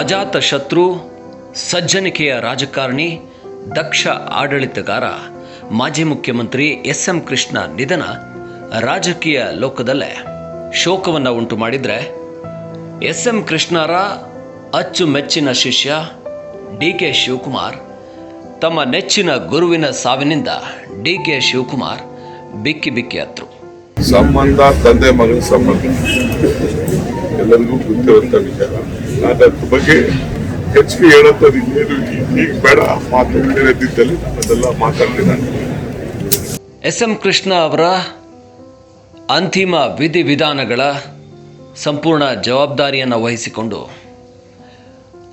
ಅಜಾತ ಶತ್ರು, ಸಜ್ಜನಿಕೆಯ ರಾಜಕಾರಣಿ, ದಕ್ಷ ಆಡಳಿತಗಾರ, ಮಾಜಿ ಮುಖ್ಯಮಂತ್ರಿ ಎಸ್ ಎಂ ಕೃಷ್ಣ ನಿಧನ ರಾಜಕೀಯ ಲೋಕದಲ್ಲೇ ಶೋಕವನ್ನು ಉಂಟು ಮಾಡಿದರೆ ಎಸ್ ಎಂ ಕೃಷ್ಣರ ಅಚ್ಚುಮೆಚ್ಚಿನ ಶಿಷ್ಯ ಡಿ ಕೆ ಶಿವಕುಮಾರ್ ತಮ್ಮ ನೆಚ್ಚಿನ ಗುರುವಿನ ಸಾವಿನಿಂದ ಡಿ ಕೆ ಶಿವಕುಮಾರ್ ಬಿಕ್ಕಿ ಬಿಕ್ಕಿ ಹತ್ರು. ಸಂಬಂಧ, ತಂದೆ, ಮಗನ ಸಂಬಂಧ. ಎಲ್ಲರಿಗೂ ವಿಚಾರ. ನಾನು ಬಗ್ಗೆ ಹೆಚ್ಚಿಗೆ ಇನ್ನೇನು ಈಗ ಬೇಡ ಮಾತು ಹೇಳಿದ್ದಲ್ಲಿ ಅದೆಲ್ಲ ಮಾತಾಡ್ತೀನಿ ಎಸ್ ಎಂ ಕೃಷ್ಣ ಅವರ ಅಂತಿಮ ವಿಧಿವಿಧಾನಗಳ ಸಂಪೂರ್ಣ ಜವಾಬ್ದಾರಿಯನ್ನು ವಹಿಸಿಕೊಂಡು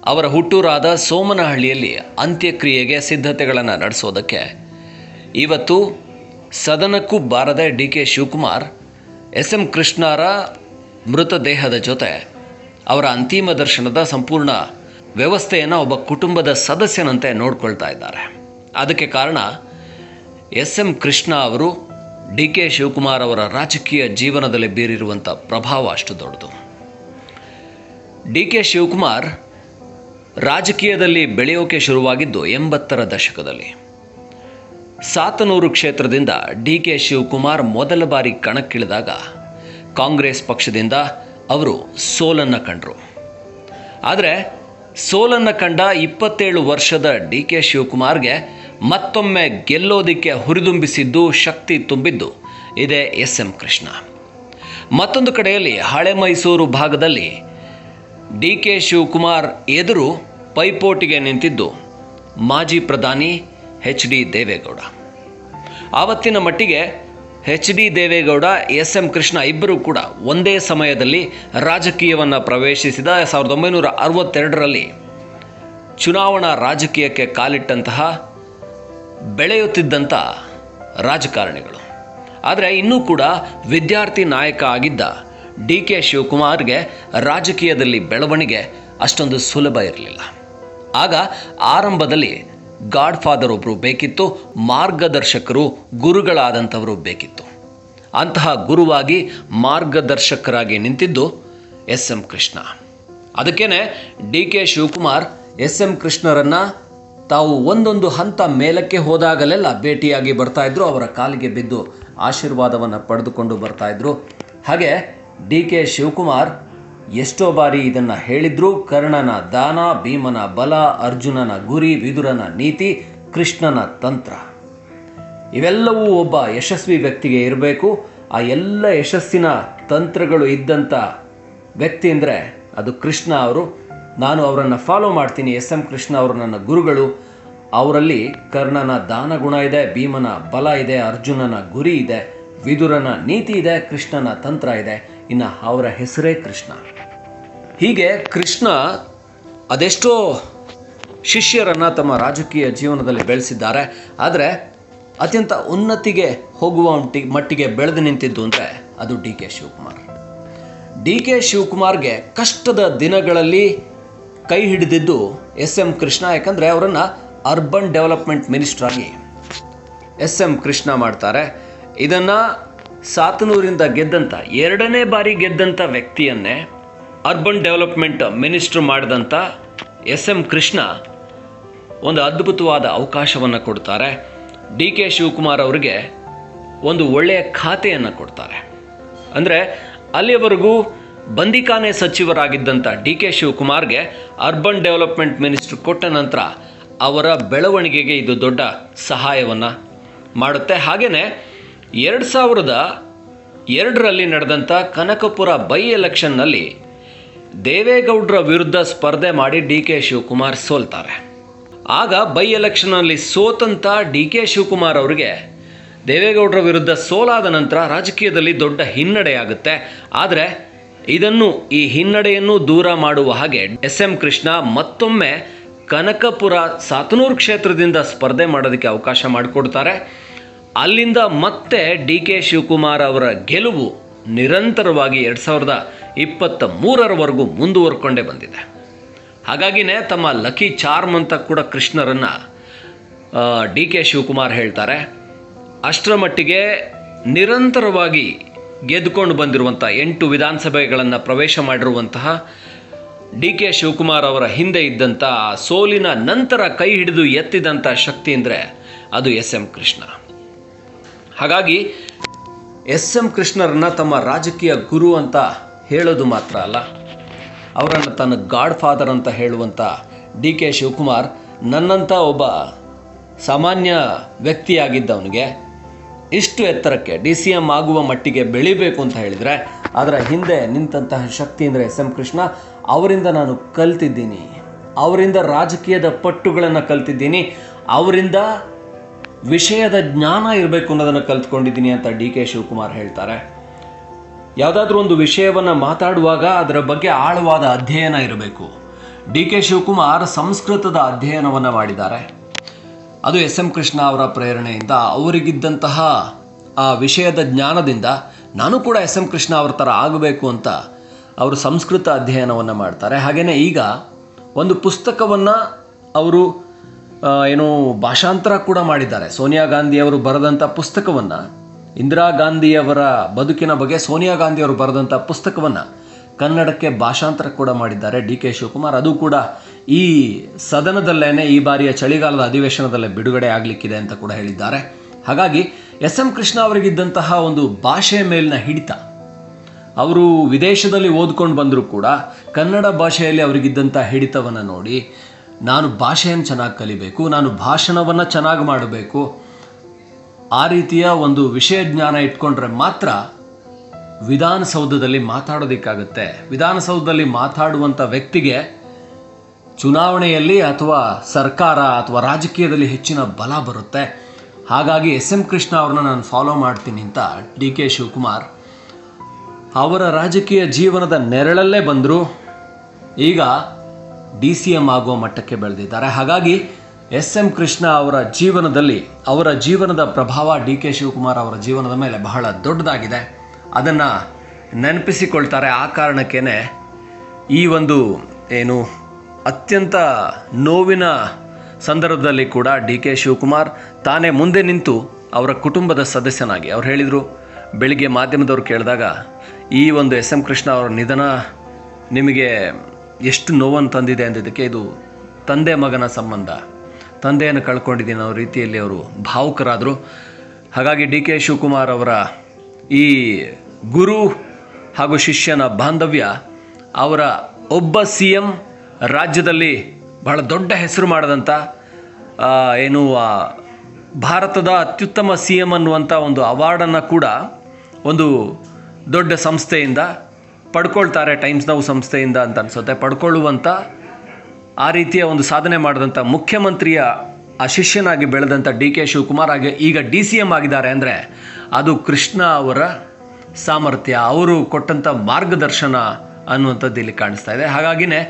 ಅವರ ಹುಟ್ಟೂರಾದ ಸೋಮನಹಳ್ಳಿಯಲ್ಲಿ ಅಂತ್ಯಕ್ರಿಯೆಗೆ ಸಿದ್ಧತೆಗಳನ್ನು ನಡೆಸೋದಕ್ಕೆ ಇವತ್ತು ಸದನಕ್ಕೂ ಬಾರದೆ D K Shivakumar S M ಕೃಷ್ಣರ ಮೃತದೇಹದ ಜೊತೆ ಅವರ ಅಂತಿಮ ದರ್ಶನದ ಸಂಪೂರ್ಣ ವ್ಯವಸ್ಥೆಯನ್ನು ಒಬ್ಬ ಕುಟುಂಬದ ಸದಸ್ಯನಂತೆ ನೋಡ್ಕೊಳ್ತಾ ಇದ್ದಾರೆ. ಅದಕ್ಕೆ ಕಾರಣ ಎಸ್ ಎಂ ಕೃಷ್ಣ ಅವರು ಡಿ ಕೆ ಶಿವಕುಮಾರ್ ಅವರ ರಾಜಕೀಯ ಜೀವನದಲ್ಲಿ ಬೀರಿರುವಂಥ ಪ್ರಭಾವ ಅಷ್ಟು ದೊಡ್ಡದು. ಡಿ ಕೆ ಶಿವಕುಮಾರ್ ರಾಜಕೀಯದಲ್ಲಿ ಬೆಳೆಯೋಕೆ ಶುರುವಾಗಿದ್ದು ಎಂಬತ್ತರ ದಶಕದಲ್ಲಿ. ಸಾತನೂರು ಕ್ಷೇತ್ರದಿಂದ ಡಿ ಕೆ ಶಿವಕುಮಾರ್ ಮೊದಲ ಬಾರಿ ಕಣಕ್ಕಿಳಿದಾಗ ಕಾಂಗ್ರೆಸ್ ಪಕ್ಷದಿಂದ ಅವರು ಸೋಲನ್ನು ಕಂಡರು. ಆದರೆ ಸೋಲನ್ನು ಕಂಡ ಇಪ್ಪತ್ತೇಳು ವರ್ಷದ ಡಿ ಕೆ ಶಿವಕುಮಾರ್ಗೆ ಮತ್ತೊಮ್ಮೆ ಗೆಲ್ಲೋದಿಕ್ಕೆ ಹುರಿದುಂಬಿಸಿದ್ದು ಶಕ್ತಿ ತುಂಬಿದ್ದು ಇದೆ ಎಸ್ ಎಂ ಕೃಷ್ಣ. ಮತ್ತೊಂದು ಕಡೆಯಲ್ಲಿ ಹಳೆ ಮೈಸೂರು ಭಾಗದಲ್ಲಿ ಡಿ ಕೆ ಶಿವಕುಮಾರ್ ಎದುರು ಪೈಪೋಟಿಗೆ ನಿಂತಿದ್ದು ಮಾಜಿ ಪ್ರಧಾನಿ ಎಚ್ ಡಿ ದೇವೇಗೌಡ. ಆವತ್ತಿನ ಮಟ್ಟಿಗೆ H D Deve Gowda, S M Krishna ಇಬ್ಬರು ಕೂಡ ಒಂದೇ ಸಮಯದಲ್ಲಿ ರಾಜಕೀಯವನ್ನು ಪ್ರವೇಶಿಸಿದ ಸಾವಿರದ ಒಂಬೈನೂರ ಅರವತ್ತೆರಡರಲ್ಲಿ ಚುನಾವಣಾ ರಾಜಕೀಯಕ್ಕೆ ಕಾಲಿಟ್ಟಂತಹ ಬೆಳೆಯುತ್ತಿದ್ದಂಥ ರಾಜಕಾರಣಿಗಳು. ಆದರೆ ಇನ್ನೂ ಕೂಡ ವಿದ್ಯಾರ್ಥಿ ನಾಯಕ ಆಗಿದ್ದ ಡಿ ಕೆ ಶಿವಕುಮಾರ್ಗೆ ರಾಜಕೀಯದಲ್ಲಿ ಬೆಳವಣಿಗೆ ಅಷ್ಟೊಂದು ಸುಲಭ ಇರಲಿಲ್ಲ. ಆಗ ಆರಂಭದಲ್ಲಿ ಗಾಡ್ ಫಾದರ್ ಒಬ್ಬರು ಬೇಕಿತ್ತು, ಮಾರ್ಗದರ್ಶಕರು ಗುರುಗಳಾದಂಥವರು ಬೇಕಿತ್ತು. ಅಂತಹ ಗುರುವಾಗಿ ಮಾರ್ಗದರ್ಶಕರಾಗಿ ನಿಂತಿದ್ದು ಎಸ್ ಎಂ ಕೃಷ್ಣ. ಅದಕ್ಕೇನೆ D K Shivakumar S M ಕೃಷ್ಣರನ್ನು ತಾವು ಒಂದೊಂದು ಹಂತ ಮೇಲಕ್ಕೆ ಹೋದಾಗಲೆಲ್ಲ ಭೇಟಿಯಾಗಿ ಬರ್ತಾಯಿದ್ರು ಅವರ ಕಾಲಿಗೆ ಬಿದ್ದು ಆಶೀರ್ವಾದವನ್ನು ಪಡೆದುಕೊಂಡು ಬರ್ತಾ ಇದ್ರು. ಹಾಗೆ ಡಿ ಕೆ ಶಿವಕುಮಾರ್ ಎಷ್ಟೋ ಬಾರಿ ಇದನ್ನು ಹೇಳಿದ್ರು ಕರ್ಣನ ದಾನ, ಭೀಮನ ಬಲ, ಅರ್ಜುನನ ಗುರಿ, ವಿದುರನ ನೀತಿ, ಕೃಷ್ಣನ ತಂತ್ರ. ಇವೆಲ್ಲವೂ ಒಬ್ಬ ಯಶಸ್ವಿ ವ್ಯಕ್ತಿಗೆ ಇರಬೇಕು. ಆ ಎಲ್ಲ ಯಶಸ್ಸಿನ ತಂತ್ರಗಳು ಇದ್ದಂಥ ವ್ಯಕ್ತಿ ಅಂದರೆ ಅದು ಕೃಷ್ಣ ಅವರು. ನಾನು ಅವರನ್ನು ಫಾಲೋ ಮಾಡ್ತೀನಿ. ಎಸ್ ಎಂ ಕೃಷ್ಣ ಅವರು ನನ್ನ ಗುರುಗಳು. ಅವರಲ್ಲಿ ಕರ್ಣನ ದಾನ ಗುಣ ಇದೆ, ಭೀಮನ ಬಲ ಇದೆ, ಅರ್ಜುನನ ಗುರಿ ಇದೆ, ವಿದುರನ ನೀತಿ ಇದೆ, ಕೃಷ್ಣನ ತಂತ್ರ ಇದೆ. ಇನ್ನು ಅವರ ಹೆಸರೇ ಕೃಷ್ಣ. ಹೀಗೆ ಕೃಷ್ಣ ಅದೆಷ್ಟೋ ಶಿಷ್ಯರನ್ನು ತಮ್ಮ ರಾಜಕೀಯ ಜೀವನದಲ್ಲಿ ಬೆಳೆಸಿದ್ದಾರೆ. ಆದರೆ ಅತ್ಯಂತ ಉನ್ನತಿಗೆ ಹೋಗುವ ಮಟ್ಟಿ- ಮಟ್ಟಿಗೆ ಬೆಳೆದು ನಿಂತಿದ್ದು ಅಂದರೆ ಅದು D K Shivakumar. D K ಶಿವಕುಮಾರ್ಗೆ ಕಷ್ಟದ ದಿನಗಳಲ್ಲಿ ಕೈ ಹಿಡಿದಿದ್ದು ಎಸ್ ಎಂ ಕೃಷ್ಣ, ಯಾಕಂದರೆ ಅವರನ್ನು ಅರ್ಬನ್ ಡೆವಲಪ್ಮೆಂಟ್ ಮಿನಿಸ್ಟ್ರಾಗಿ ಎಸ್ ಎಂ ಕೃಷ್ಣ ಮಾಡ್ತಾರೆ. ಇದನ್ನು ಸಾತನೂರಿಂದ ಗೆದ್ದಂಥ ಎರಡನೇ ಬಾರಿ ಗೆದ್ದಂಥ ವ್ಯಕ್ತಿಯನ್ನೇ ಅರ್ಬನ್ ಡೆವಲಪ್ಮೆಂಟ್ ಮಿನಿಸ್ಟ್ರ್ ಮಾಡಿದಂಥ ಎಸ್ ಎಂ ಕೃಷ್ಣ ಒಂದು ಅದ್ಭುತವಾದ ಅವಕಾಶವನ್ನು ಕೊಡ್ತಾರೆ. ಡಿ ಕೆ ಶಿವಕುಮಾರ್ ಅವರಿಗೆ ಒಂದು ಒಳ್ಳೆಯ ಖಾತೆಯನ್ನು ಕೊಡ್ತಾರೆ. ಅಂದರೆ ಅಲ್ಲಿಯವರೆಗೂ ಬಂದಿಖಾನೆ ಸಚಿವರಾಗಿದ್ದಂಥ ಡಿ ಕೆ ಶಿವಕುಮಾರ್ಗೆ ಅರ್ಬನ್ ಡೆವಲಪ್ಮೆಂಟ್ ಮಿನಿಸ್ಟ್ರ್ ಕೊಟ್ಟ ನಂತರ ಅವರ ಬೆಳವಣಿಗೆಗೆ ಇದು ದೊಡ್ಡ ಸಹಾಯವನ್ನು ಮಾಡುತ್ತೆ. ಹಾಗೆಯೇ ಎರಡು ಸಾವಿರದ ಎರಡರಲ್ಲಿ ನಡೆದಂಥ ಕನಕಪುರ ಬೈ ಎಲೆಕ್ಷನ್ನಲ್ಲಿ ದೇವೇಗೌಡರ ವಿರುದ್ಧ ಸ್ಪರ್ಧೆ ಮಾಡಿ ಡಿ ಕೆ ಶಿವಕುಮಾರ್ ಸೋಲ್ತಾರೆ. ಆಗ ಬೈ ಎಲೆಕ್ಷನ್ನಲ್ಲಿ ಸೋತಂಥ ಡಿ ಕೆ ಶಿವಕುಮಾರ್ ಅವರಿಗೆ ದೇವೇಗೌಡರ ವಿರುದ್ಧ ಸೋಲಾದ ನಂತರ ರಾಜಕೀಯದಲ್ಲಿ ದೊಡ್ಡ ಹಿನ್ನಡೆಯಾಗುತ್ತೆ. ಆದರೆ ಇದನ್ನು ಈ ಹಿನ್ನಡೆಯನ್ನು ದೂರ ಮಾಡುವ ಹಾಗೆ ಎಸ್ ಎಂ ಕೃಷ್ಣ ಮತ್ತೊಮ್ಮೆ ಕನಕಪುರ ಸಾತನೂರು ಕ್ಷೇತ್ರದಿಂದ ಸ್ಪರ್ಧೆ ಮಾಡೋದಕ್ಕೆ ಅವಕಾಶ ಮಾಡಿಕೊಡ್ತಾರೆ. ಅಲ್ಲಿಂದ ಮತ್ತೆ ಡಿ ಕೆ ಶಿವಕುಮಾರ್ ಅವರ ಗೆಲುವು ನಿರಂತರವಾಗಿ ಎರಡು ಸಾವಿರದ ಇಪ್ಪತ್ತ ಮೂರರವರೆಗೂ ಮುಂದುವರ್ಕೊಂಡೇ ಬಂದಿದೆ. ಹಾಗಾಗಿನೇ ತಮ್ಮ ಲಕ್ಕಿ ಚಾರ್ಮ್ ಅಂತ ಕೂಡ ಕೃಷ್ಣರನ್ನು ಡಿ ಕೆ ಶಿವಕುಮಾರ್ ಹೇಳ್ತಾರೆ, ಅಷ್ಟರ ಮಟ್ಟಿಗೆ ನಿರಂತರವಾಗಿ ಗೆದ್ದುಕೊಂಡು ಬಂದಿರುವಂಥ ಎಂಟು ವಿಧಾನಸಭೆಗಳನ್ನು ಪ್ರವೇಶ ಮಾಡಿರುವಂತಹ ಡಿ ಕೆ ಶಿವಕುಮಾರ್ ಅವರ ಹಿಂದೆ ಇದ್ದಂಥ ಸೋಲಿನ ನಂತರ ಕೈ ಹಿಡಿದು ಎತ್ತಿದಂಥ ಶಕ್ತಿ ಅಂದರೆ ಅದು ಎಸ್ ಎಂ ಕೃಷ್ಣ. ಹಾಗಾಗಿ ಎಸ್ ಎಂ ಕೃಷ್ಣರನ್ನ ತಮ್ಮ ರಾಜಕೀಯ ಗುರು ಅಂತ ಹೇಳೋದು ಮಾತ್ರ ಅಲ್ಲ, ಅವರನ್ನು ತನ್ನ ಗಾಡ್ ಫಾದರ್ ಅಂತ ಹೇಳುವಂಥ ಡಿ ಕೆ ಶಿವಕುಮಾರ್ ನನ್ನಂಥ ಒಬ್ಬ ಸಾಮಾನ್ಯ ವ್ಯಕ್ತಿಯಾಗಿದ್ದವನಿಗೆ ಇಷ್ಟು ಎತ್ತರಕ್ಕೆ ಡಿ ಸಿ ಎಂ ಆಗುವ ಮಟ್ಟಿಗೆ ಬೆಳಿಬೇಕು ಅಂತ ಹೇಳಿದರೆ, ಅದರ ಹಿಂದೆ ನಿಂತಹ ಶಕ್ತಿ ಅಂದರೆ ಎಸ್ ಎಂ ಕೃಷ್ಣ, ಅವರಿಂದ ನಾನು ಕಲ್ತಿದ್ದೀನಿ. ಅವರಿಂದ ರಾಜಕೀಯದ ಪಟ್ಟುಗಳನ್ನು ಕಲ್ತಿದ್ದೀನಿ. ಅವರಿಂದ ವಿಷಯದ ಜ್ಞಾನ ಇರಬೇಕು ಅನ್ನೋದನ್ನು ಕಲ್ತ್ಕೊಂಡಿದ್ದೀನಿ ಅಂತ ಡಿ ಕೆ ಶಿವಕುಮಾರ್ ಹೇಳ್ತಾರೆ. ಯಾವುದಾದ್ರೂ ಒಂದು ವಿಷಯವನ್ನು ಮಾತಾಡುವಾಗ ಅದರ ಬಗ್ಗೆ ಆಳವಾದ ಅಧ್ಯಯನ ಇರಬೇಕು. ಡಿ ಕೆ ಶಿವಕುಮಾರ್ ಸಂಸ್ಕೃತದ ಅಧ್ಯಯನವನ್ನು ಮಾಡಿದ್ದಾರೆ. ಅದು ಎಸ್ ಎಂ ಕೃಷ್ಣ ಅವರ ಪ್ರೇರಣೆಯಿಂದ ಅವರಿಗಿದ್ದಂತಹ ಆ ವಿಷಯದ ಜ್ಞಾನದಿಂದ ನಾನು ಕೂಡ ಎಸ್ ಎಂ ಕೃಷ್ಣ ಅವ್ರ ಥರ ಆಗಬೇಕು ಅಂತ ಅವರು ಸಂಸ್ಕೃತ ಅಧ್ಯಯನವನ್ನು ಮಾಡ್ತಾರೆ. ಹಾಗೆಯೇ ಈಗ ಒಂದು ಪುಸ್ತಕವನ್ನು ಅವರು ಏನು ಭಾಷಾಂತರ ಕೂಡ ಮಾಡಿದ್ದಾರೆ. ಸೋನಿಯಾ ಗಾಂಧಿಯವರು ಬರೆದಂಥ ಪುಸ್ತಕವನ್ನು, ಇಂದಿರಾ ಗಾಂಧಿಯವರ ಬದುಕಿನ ಬಗ್ಗೆ ಸೋನಿಯಾ ಗಾಂಧಿಯವರು ಬರೆದಂಥ ಪುಸ್ತಕವನ್ನು ಕನ್ನಡಕ್ಕೆ ಭಾಷಾಂತರ ಕೂಡ ಮಾಡಿದ್ದಾರೆ ಡಿ ಕೆ ಶಿವಕುಮಾರ್. ಅದು ಕೂಡ ಈ ಸದನದಲ್ಲೇನೆ, ಈ ಬಾರಿಯ ಚಳಿಗಾಲದ ಅಧಿವೇಶನದಲ್ಲೇ ಬಿಡುಗಡೆ ಆಗಲಿಕ್ಕಿದೆ ಅಂತ ಕೂಡ ಹೇಳಿದ್ದಾರೆ. ಹಾಗಾಗಿ ಎಸ್ ಎಂ ಕೃಷ್ಣ ಅವರಿಗಿದ್ದಂತಹ ಒಂದು ಭಾಷೆಯ ಮೇಲಿನ ಹಿಡಿತ, ಅವರು ವಿದೇಶದಲ್ಲಿ ಓದ್ಕೊಂಡು ಬಂದರೂ ಕೂಡ ಕನ್ನಡ ಭಾಷೆಯಲ್ಲಿ ಅವರಿಗಿದ್ದಂಥ ಹಿಡಿತವನ್ನು ನೋಡಿ ನಾನು ಭಾಷೆಯನ್ನು ಚೆನ್ನಾಗಿ ಕಲಿಬೇಕು, ನಾನು ಭಾಷಣವನ್ನು ಚೆನ್ನಾಗಿ ಮಾಡಬೇಕು. ಆ ರೀತಿಯ ಒಂದು ವಿಷಯ ಜ್ಞಾನ ಇಟ್ಕೊಂಡ್ರೆ ಮಾತ್ರ ವಿಧಾನಸೌಧದಲ್ಲಿ ಮಾತಾಡೋದಕ್ಕಾಗತ್ತೆ. ವಿಧಾನಸೌಧದಲ್ಲಿ ಮಾತಾಡುವಂಥ ವ್ಯಕ್ತಿಗೆ ಚುನಾವಣೆಯಲ್ಲಿ ಅಥವಾ ಸರ್ಕಾರ ಅಥವಾ ರಾಜಕೀಯದಲ್ಲಿ ಹೆಚ್ಚಿನ ಬಲ ಬರುತ್ತೆ. ಹಾಗಾಗಿ ಎಸ್ ಎಂ ಕೃಷ್ಣ ಅವ್ರನ್ನ ನಾನು ಫಾಲೋ ಮಾಡ್ತೀನಿ ಅಂತ ಡಿ ಕೆ ಶಿವಕುಮಾರ್. ಅವರ ರಾಜಕೀಯ ಜೀವನದ ನೆರಳಲ್ಲೇ ಬಂದರು. ಈಗ ಡಿ ಸಿ ಎಂ ಆಗುವ ಮಟ್ಟಕ್ಕೆ ಬೆಳೆದಿದ್ದಾರೆ. ಹಾಗಾಗಿ ಎಸ್ ಎಂ ಕೃಷ್ಣ ಅವರ ಜೀವನದಲ್ಲಿ, ಅವರ ಜೀವನದ ಪ್ರಭಾವ ಡಿ ಕೆ ಶಿವಕುಮಾರ್ ಅವರ ಜೀವನದ ಮೇಲೆ ಬಹಳ ದೊಡ್ಡದಾಗಿದೆ. ಅದನ್ನು ನೆನಪಿಸಿಕೊಳ್ತಾರೆ. ಆ ಕಾರಣಕ್ಕೇ ಈ ಒಂದು ಏನು ಅತ್ಯಂತ ನೋವಿನ ಸಂದರ್ಭದಲ್ಲಿ ಕೂಡ ಡಿ ಕೆ ಶಿವಕುಮಾರ್ ತಾನೇ ಮುಂದೆ ನಿಂತು ಅವರ ಕುಟುಂಬದ ಸದಸ್ಯನಾಗಿ. ಅವ್ರು ಹೇಳಿದರು, ಬೆಳಿಗ್ಗೆ ಮಾಧ್ಯಮದವರು ಕೇಳಿದಾಗ, ಈ ಒಂದು ಎಸ್ ಎಂ ಕೃಷ್ಣ ಅವರ ನಿಧನ ನಿಮಗೆ ಎಷ್ಟು ನೋವನ್ನು ತಂದಿದೆ ಅಂದಿದ್ದಕ್ಕೆ ಇದು ತಂದೆ ಮಗನ ಸಂಬಂಧ. ತಂದೆಯನ್ನು ಕಳ್ಕೊಂಡಿದ್ದೀನಿ ಅನ್ನೋ ರೀತಿಯಲ್ಲಿ ಅವರು ಭಾವುಕರಾದರು. ಹಾಗಾಗಿ ಡಿ ಕೆ ಶಿವಕುಮಾರ್ ಅವರ ಈ ಗುರು ಹಾಗೂ ಶಿಷ್ಯನ ಬಾಂಧವ್ಯ ಅವರ ಒಬ್ಬ ಸಿ ಎಂ ರಾಜ್ಯದಲ್ಲಿ ಬಹಳ ದೊಡ್ಡ ಹೆಸರು ಮಾಡಿದಂಥ ಏನು ಭಾರತದ ಅತ್ಯುತ್ತಮ ಸಿ ಎಂ ಅನ್ನುವಂಥ ಒಂದು ಅವಾರ್ಡನ್ನು ಕೂಡ ಒಂದು ದೊಡ್ಡ ಸಂಸ್ಥೆಯಿಂದ ಪಡ್ಕೊಳ್ತಾರೆ ಟೈಮ್ಸ್ ನಾವು ಸಂಸ್ಥೆಯಿಂದ ಅಂತ ಅನಿಸುತ್ತೆ. ಪಡ್ಕೊಳ್ಳುವಂಥ ಆ ರೀತಿಯ ಒಂದು ಸಾಧನೆ ಮಾಡಿದಂಥ ಮುಖ್ಯಮಂತ್ರಿಯ, ಆ ಶಿಷ್ಯನಾಗಿ ಬೆಳೆದಂಥ ಡಿ ಕೆ ಶಿವಕುಮಾರ್ ಹಾಗೆ ಈಗ ಡಿ ಸಿ ಎಂ ಆಗಿದ್ದಾರೆ ಅಂದರೆ ಅದು ಕೃಷ್ಣ ಅವರ ಸಾಮರ್ಥ್ಯ. ಅವರು ಕೊಟ್ಟಂಥ ಮಾರ್ಗದರ್ಶನ ಅನ್ನುವಂಥದ್ದು ಇಲ್ಲಿ ಕಾಣಿಸ್ತಾ ಇದೆ. ಹಾಗಾಗಿನೇ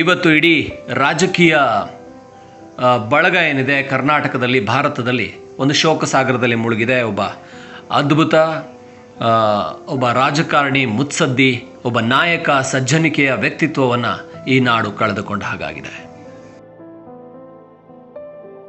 ಇವತ್ತು ಇಡೀ ರಾಜಕೀಯ ಬಳಗ ಏನಿದೆ, ಕರ್ನಾಟಕದಲ್ಲಿ, ಭಾರತದಲ್ಲಿ, ಒಂದು ಶೋಕ ಸಾಗರದಲ್ಲಿ ಮುಳುಗಿದೆ. ಒಬ್ಬ ಅದ್ಭುತ ಒಬ್ಬ ರಾಜಕಾರಣಿ ಮುತ್ಸದ್ದಿ ಒಬ್ಬ ನಾಯಕ ಸಜ್ಜನಿಕೆಯ ವ್ಯಕ್ತಿತ್ವವನ್ನು ಈ ನಾಡು ಕಳೆದುಕೊಂಡ ಹಾಗಾಗಿದೆ.